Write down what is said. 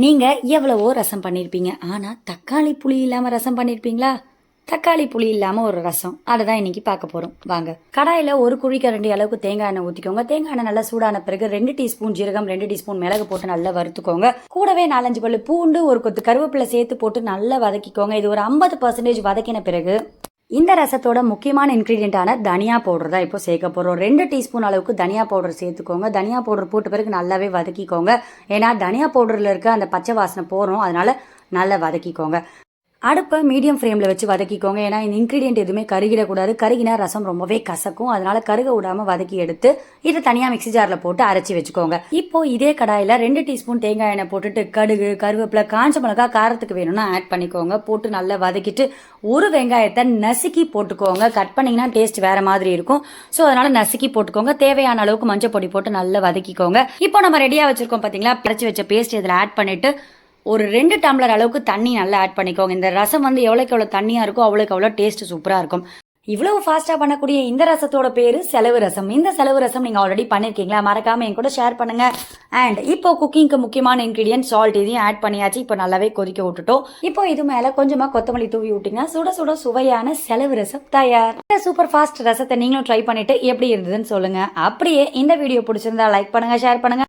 நீங்கள் எவ்வளவோ ரசம் பண்ணியிருப்பீங்க ஆனால் தக்காளி புளி இல்லாமல் ரசம் பண்ணியிருப்பீங்களா தக்காளி புளி இல்லாமல் ஒரு ரசம். அதை தான் இன்னைக்கு பார்க்க போகிறோம் வாங்க. கடாயில் ஒரு குழிக்கரண்டி அளவுக்கு தேங்காய் எண்ணெய் ஊற்றிக்கோங்க தேங்காய் எண்ணெய் நல்லா சூடான பிறகு ரெண்டு டீஸ்பூன் ஜீரகம் ரெண்டு டீஸ்பூன் மிளகு போட்டு நல்லா வறுத்துக்கோங்க. கூடவே நாலஞ்சு பல்லு பூண்டு ஒரு கொத்து கருவேப்பிலை சேர்த்து போட்டு நல்லா வதக்கிக்கோங்க. இது ஒரு ஐம்பது பர்சன்டேஜ் வதக்கின பிறகு இந்த ரசத்தோட முக்கியமான இன்க்ரீடியண்ட்டான தனியா பவுடர் தான் இப்போ சேர்க்க போகிறோம் ரெண்டு டீஸ்பூன் அளவுக்கு தனியா பவுடர் சேர்த்துக்கோங்க. தனியா பவுடர் போட்ட பிறகு நல்லாவே வதக்கிக்கோங்க. ஏன்னா தனியா பவுடரில் இருக்க அந்த பச்சை வாசனை போகிறோம் அதனால நல்லா வதக்கிக்கோங்க. அடுப்பை மீடியம் ஃப்ளேமில் வச்சு வதக்கிக்கோங்க. ஏன்னா இந்த இன்க்ரீடியன்ட் எதுவுமே கருகிடக்கூடாது. கருகினா ரசம் ரொம்பவே கசக்கும். அதனால கருக விடாமல் வதக்கி எடுத்து இதை தனியாக மிக்ஸி ஜாரில் போட்டு அரைச்சி வச்சுக்கோங்க. இப்போ இதே கடாயில் ரெண்டு டீஸ்பூன் தேங்காய் எண்ணெய் போட்டுட்டு கடுகு கருவேப்பிலை காஞ்ச மிளகா காரத்துக்கு வேணும்னா ஆட் பண்ணிக்கோங்க. போட்டு நல்லா வதக்கிட்டு ஒரு வெங்காயத்தை நசுக்கி போட்டுக்கோங்க. கட் பண்ணிங்கன்னா டேஸ்ட் வேற மாதிரி இருக்கும். ஸோ அதனால நசுக்கி போட்டுக்கோங்க. தேவையான அளவுக்கு மஞ்சள் பொடி போட்டு நல்லா வதக்கிக்கோங்க. இப்போ நம்ம ரெடியாக வச்சிருக்கோம் பார்த்தீங்களா படைச்சி வச்ச பேஸ்ட் இதில் ஆட் பண்ணிட்டு ஒரு ரெண்டு டம்ளர் அளவுக்கு தண்ணி நல்லா ஆட் பண்ணிக்கோங்க. இந்த ரசம் வந்து எவ்வளோக்கு எவ்வளோ தண்ணியாக இருக்கோ அவ்வளோக்கு அவ்வளோ டேஸ்ட் சூப்பராக இருக்கும். இவ்வளவு ஃபாஸ்ட்டாக பண்ணக்கூடிய இந்த ரசத்தோட பேர் செலவு ரசம். இந்த செலவு ரசம் நீங்கள் ஆல்ரெடி பண்ணியிருக்கீங்களா மறக்காம என் கூட ஷேர் பண்ணுங்க. அண்ட் இப்போ குக்கிங்க்கு முக்கியமான இன்க்ரீடியன்ட் சால்ட் இதையும் ஆட் பண்ணியாச்சு. இப்போ நல்லாவே கொதிக்க விட்டுட்டோம். இப்போ இது மேலே கொஞ்சமாக கொத்தமல்லி தூவி விட்டிங்கன்னா சுட சுட சுவையான செலவு ரசம் தயார். இந்த சூப்பர் ஃபாஸ்ட் ரசத்தை நீங்களும் ட்ரை பண்ணிட்டு எப்படி இருந்ததுன்னு சொல்லுங்க. அப்படியே இந்த வீடியோ பிடிச்சிருந்தா லைக் பண்ணுங்க ஷேர் பண்ணுங்க.